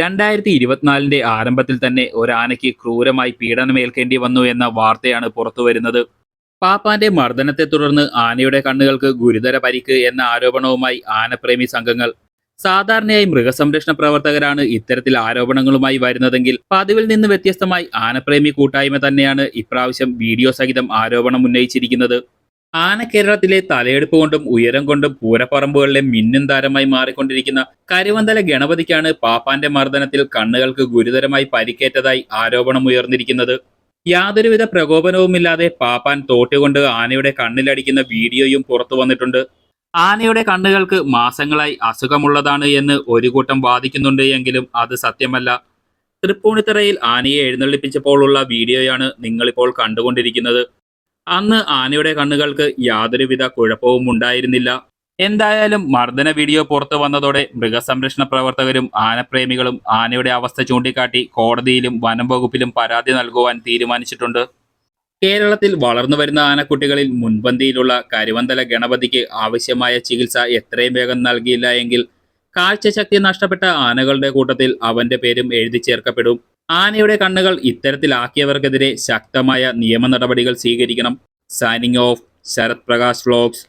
രണ്ടായിരത്തി ഇരുപത്തിനാലിന്റെ ആരംഭത്തിൽ തന്നെ ഒരാനയ്ക്ക് ക്രൂരമായി പീഡനമേൽക്കേണ്ടി വന്നു എന്ന വാർത്തയാണ് പുറത്തു വരുന്നത്. പാപ്പാന്റെ മർദ്ദനത്തെ തുടർന്ന് ആനയുടെ കണ്ണുകൾക്ക് ഗുരുതര പരിക്ക് എന്ന ആരോപണവുമായി ആനപ്രേമി സംഘങ്ങൾ. സാധാരണയായി മൃഗസംരക്ഷണ പ്രവർത്തകരാണ് ഇത്തരത്തിൽ ആരോപണങ്ങളുമായി വരുന്നതെങ്കിൽ പതിവിൽ നിന്ന് വ്യത്യസ്തമായി ആനപ്രേമി കൂട്ടായ്മ തന്നെയാണ് ഇപ്രാവശ്യം വീഡിയോ സഹിതം ആരോപണം ഉന്നയിച്ചിരിക്കുന്നത്. ആന കേരളത്തിലെ തലയെടുപ്പ് കൊണ്ടും ഉയരം കൊണ്ടും പൂരപ്പറമ്പുകളിലെ മിന്നും താരമായി മാറിക്കൊണ്ടിരിക്കുന്ന കരുവന്തല ഗണപതിക്കാണ് പാപ്പാന്റെ മർദ്ദനത്തിൽ കണ്ണുകൾക്ക് ഗുരുതരമായി പരിക്കേറ്റതായി ആരോപണം ഉയർന്നിരിക്കുന്നത്. യാതൊരുവിധ പ്രകോപനവുമില്ലാതെ പാപ്പാൻ തോട്ടുകൊണ്ട് ആനയുടെ കണ്ണിലടിക്കുന്ന വീഡിയോയും പുറത്തു വന്നിട്ടുണ്ട്. ആനയുടെ കണ്ണുകൾക്ക് മാസങ്ങളായി അസുഖമുള്ളതാണ് എന്ന് ഒരു കൂട്ടം വാദിക്കുന്നുണ്ട് എങ്കിലും അത് സത്യമല്ല. തൃപ്പൂണിത്തറയിൽ ആനയെ എഴുന്നള്ളിപ്പിച്ചപ്പോഴുള്ള വീഡിയോയാണ് നിങ്ങളിപ്പോൾ കണ്ടുകൊണ്ടിരിക്കുന്നത്. അന്ന് ആനയുടെ കണ്ണുകൾക്ക് യാതൊരുവിധ കുഴപ്പവും ഉണ്ടായിരുന്നില്ല. എന്തായാലും മർദ്ദന വീഡിയോ പുറത്തു വന്നതോടെ മൃഗസംരക്ഷണ പ്രവർത്തകരും ആനപ്രേമികളും ആനയുടെ അവസ്ഥ ചൂണ്ടിക്കാട്ടി കോടതിയിലും വനം വകുപ്പിലും പരാതി നൽകുവാൻ തീരുമാനിച്ചിട്ടുണ്ട്. കേരളത്തിൽ വളർന്നു വരുന്ന ആനക്കുട്ടികളിൽ മുൻപന്തിയിലുള്ള കരുവന്തല ഗണപതിക്ക് ആവശ്യമായ ചികിത്സ എത്രയും വേഗം നൽകിയില്ല എങ്കിൽ കാഴ്ചശക്തി നഷ്ടപ്പെട്ട ആനകളുടെ കൂട്ടത്തിൽ അവന്റെ പേരും എഴുതി ചേർക്കപ്പെടും. ആനയുടെ കണ്ണുകൾ ഇത്തരത്തിലാക്കിയവർക്കെതിരെ ശക്തമായ നിയമ നടപടികൾ സ്വീകരിക്കണം. Signing off Sharath Prakash vlogs.